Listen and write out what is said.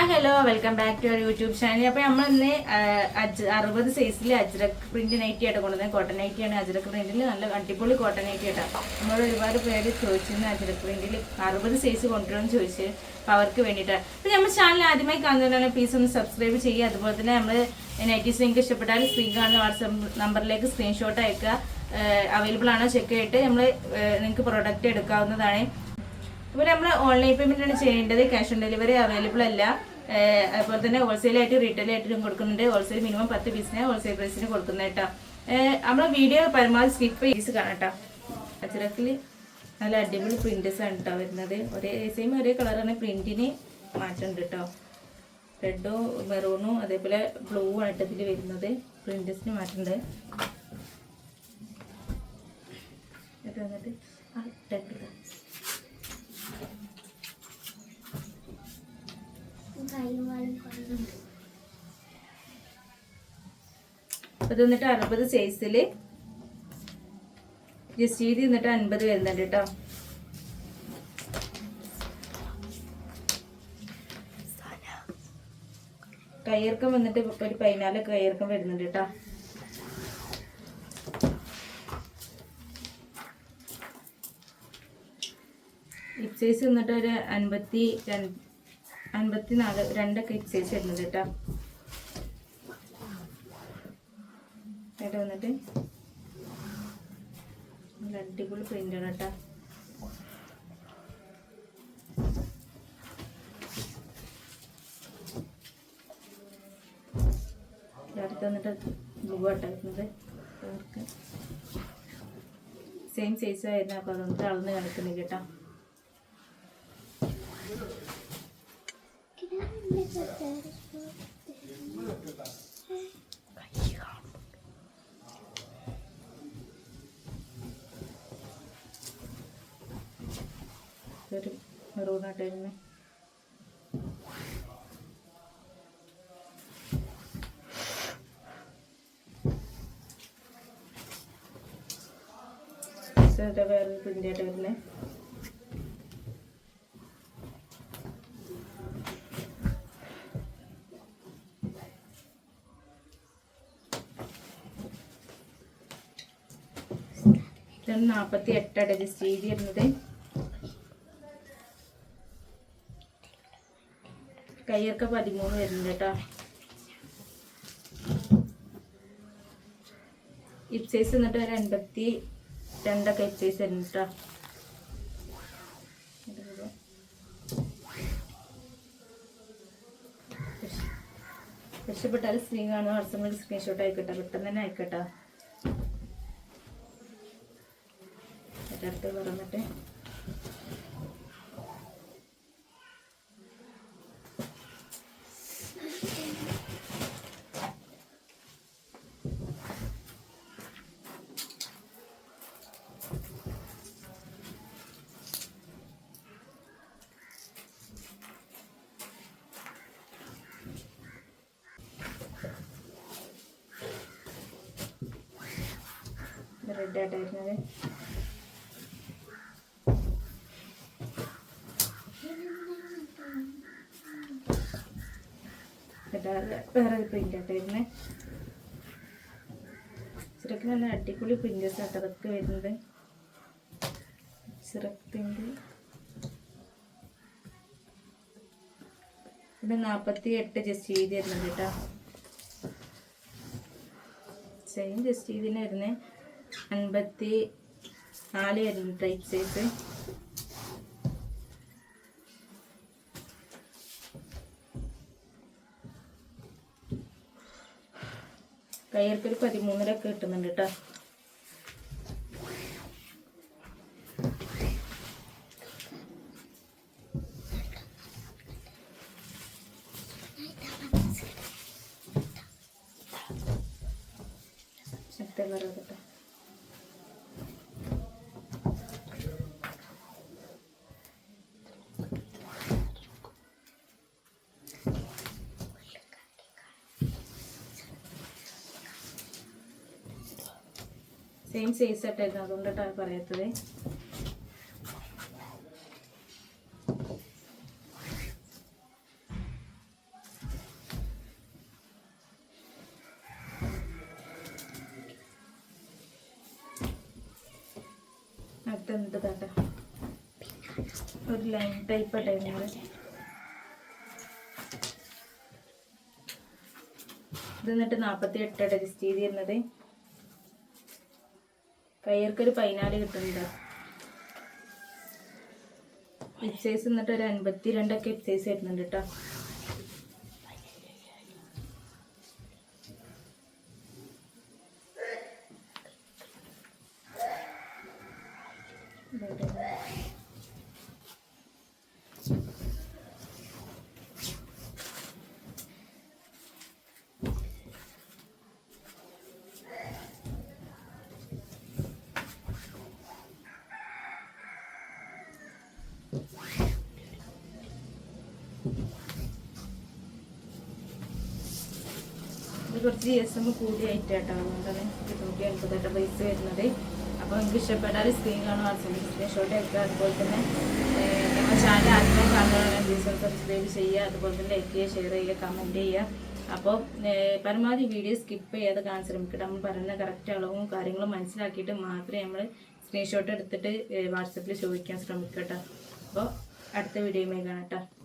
Hi hello welcome back to our YouTube channel അപ്പോൾ നമ്മൾ ഇന്ന് അറുപത് സൈസിൽ അജ്രക് പ്രിന്റ് നൈറ്റി ആയിട്ട് കൊണ്ടുവന്നത് കോട്ടൺ നൈറ്റി ആണ് അജ്രക് പ്രിന്റിൽ നല്ല അടിപൊളി കോട്ടൺ നൈറ്റി ആയിട്ടാണ് നമ്മൾ ഒരുപാട് പേര് ചോദിച്ചിരുന്നു അജ്രക് പ്രിന്റിൽ അറുപത് സൈസ് കൊണ്ടുവരുമെന്ന് ചോദിച്ച്. അപ്പോൾ അവർക്ക് വേണ്ടിയിട്ടാണ് അപ്പോൾ നമ്മുടെ ചാനൽ ആദ്യമായി കാണുന്നതാണ് പ്ലീസ് ഒന്ന് സബ്സ്ക്രൈബ് ചെയ്യുക. അതുപോലെ തന്നെ നമ്മൾ നൈറ്റീസ് നിങ്ങൾക്ക് ഇഷ്ടപ്പെട്ടാൽ സ്ക്രീൻ കാണുന്ന വാട്സപ്പ് നമ്പറിലേക്ക് സ്ക്രീൻഷോട്ട് അയക്കുക. അവൈലബിൾ ആണോ ചെക്ക് ചെയ്തിട്ട് നമ്മൾ നിങ്ങൾക്ക് പ്രൊഡക്റ്റ് എടുക്കാവുന്നതാണ്. ഇപ്പോൾ നമ്മൾ ഓൺലൈൻ പേയ്മെന്റ് ആണ് ചെയ്യേണ്ടത്. ക്യാഷ് ഓൺ ഡെലിവറി അവൈലബിൾ അല്ല. അതുപോലെ തന്നെ ഹോൾസെയിലായിട്ട് ആയിട്ടും കൊടുക്കുന്നുണ്ട്. ഹോൾസെയിൽ മിനിമം പത്ത് പീസിന് ഹോൾസെയിൽ പ്രൈസിന് കൊടുക്കുന്നത് കേട്ടോ നമ്മൾ വീഡിയോ പരമാവധി സ്കിപ്പ് പീസ് കാണാം അച്ചറക്കിൽ നല്ല അടിപൊളി പ്രിന്റേഴ്സ് ആണ് കേട്ടോ വരുന്നത്. ഒരേ സെയിം ഒരേ കളറാണ് പ്രിന്റിന് മാറ്റമുണ്ട് കേട്ടോ റെഡും മെറൂണും അതേപോലെ ബ്ലൂ ആണ് ഇതിൽ വരുന്നത്. പ്രിന്റേഴ്സിന് മാറ്റമുണ്ട് ഇത് വന്നിട്ട് ആ ടെക്ക് ഇത് വന്നിട്ട് അറുപത് സൈസിൽ ജസ്റ്റീതി എന്നിട്ട് അൻപത് വരുന്നുണ്ട് കേട്ടോ കയ്യിറക്കം വന്നിട്ട് ഒരു പതിനാല് കയ്യിറക്കം വരുന്നുണ്ട് കേട്ടോ ഹിപ് സൈസ് വന്നിട്ട് ഒരു അൻപത്തി രണ്ട് അൻപത്തി നാല് രണ്ടൊക്കെ എക്സൈസ് വരുന്നത് കേട്ടോ. ഇവിടെ വന്നിട്ട് നല്ല അടിപൊളി പ്രിന്റാണ് കേട്ടോ. അടുത്ത് വന്നിട്ട് ബ്ലൂ ആട്ടാക്കുന്നത് അവർക്ക് സെയിം സൈസ് ആയിരുന്നു അപ്പോൾ അതൊന്നും അളന്ന് കിടക്കുന്നത് കേട്ടോ. ഒരു മെറൂൺ ആട്ടായിരുന്നു വേറൊരു പ്രിന്റായിട്ട് വരുന്നത് ഇതാണ് നാൽപ്പത്തി എട്ടാണ് സ്റ്റീതി വരുന്നത് കയ്യൊക്കെ പതിമൂന്ന് വരുന്നുണ്ട് കേട്ടോ. ഹിപ് സൈസ് എന്നിട്ട് ഒരു എൺപത്തി രണ്ടൊക്കെ ഹിപ് സൈസ് വരുന്നുണ്ട് കേട്ടോ. രക്ഷപ്പെട്ടാൽ സ്ക്രീൻ കാണുന്ന വാട്സപ്പിൽ സ്ക്രീൻഷോട്ട് ആയിക്കോട്ടെ പെട്ടെന്ന് തന്നെ ആയിക്കോട്ടെ അടുത്ത് പറഞ്ഞിട്ട് റെഡ് ആയിട്ട് വേറെ ആയിട്ട് വരുന്നത് സിറക്ക് നല്ല അടിപൊളി പ്രിന്റേഴ്സ് ആട്ടോ അതൊക്കെ വരുന്നത്. സിറക്കിന്റെ ഇവിടെ നാൽപ്പത്തി എട്ട് ജസ്റ്റ് ചെയ്ത് തരുന്നത് കേട്ടോ. സെയിം ജസ്റ്റ് ചെയ്തിന് വരുന്നത് അൻപത്തി നാല് വരുന്നു ടൈപ്പ് സൈസ് കയ്യർക്കൊരു പതിമൂന്നിലൊക്കെ കിട്ടുന്നുണ്ട് കേട്ടോ ശക്തി പറയാം സെയിം സൈസ് ആയിട്ടായിരുന്നു അതുകൊണ്ടിട്ടാണ് പറയാത്തത്. ഒരു ലൈൻ ടൈപ്പ് ഇത്. എന്നിട്ട് നാപ്പത്തി എട്ട് അഡ്ജസ്റ്റ് ചെയ്തിരുന്നത് കയ്യർക്കൊരു പതിനാല് കിട്ടുന്നുണ്ട്. ഹിപ് സൈസ് എന്നിട്ട് ഒരു അൻപത്തി രണ്ടൊക്കെ ഹിപ് സൈസ് വരുന്നുണ്ട് കേട്ടോ കുറച്ച് ജി എസ് എം കൂടി ആയിട്ടാട്ടോ അതുകൊണ്ടാണ് ഇരുന്നൂറ്റി അൻപത്തെട്ട് പൈസ വരുന്നത്. അപ്പോൾ നിങ്ങൾക്ക് ഇഷ്ടപ്പെട്ടാൽ സ്ക്രീനിലാണ് വാട്സപ്പിൽ സ്ക്രീൻഷോട്ട് എടുക്കുക. അതുപോലെ തന്നെ നമ്മുടെ ചാനൽ ആദ്യം കാണുകയാണെങ്കിൽ സബ്സ്ക്രൈബ് ചെയ്യുക അതുപോലെ തന്നെ ലൈക്ക് ചെയ്യുക ഷെയർ ചെയ്യുക കമന്റ് ചെയ്യുക. അപ്പോൾ പരമാവധി വീഡിയോ സ്കിപ്പ് ചെയ്യാതെ കാണാൻ ശ്രമിക്കട്ടെ നമ്മൾ പറയുന്ന കറക്റ്റ് അളവും കാര്യങ്ങളും മനസ്സിലാക്കിയിട്ട് മാത്രമേ നമ്മൾ സ്ക്രീൻഷോട്ട് എടുത്തിട്ട് വാട്സപ്പിൽ ചോദിക്കാൻ ശ്രമിക്കട്ടെ അപ്പോൾ അടുത്ത വീഡിയോയുമായി കാണാം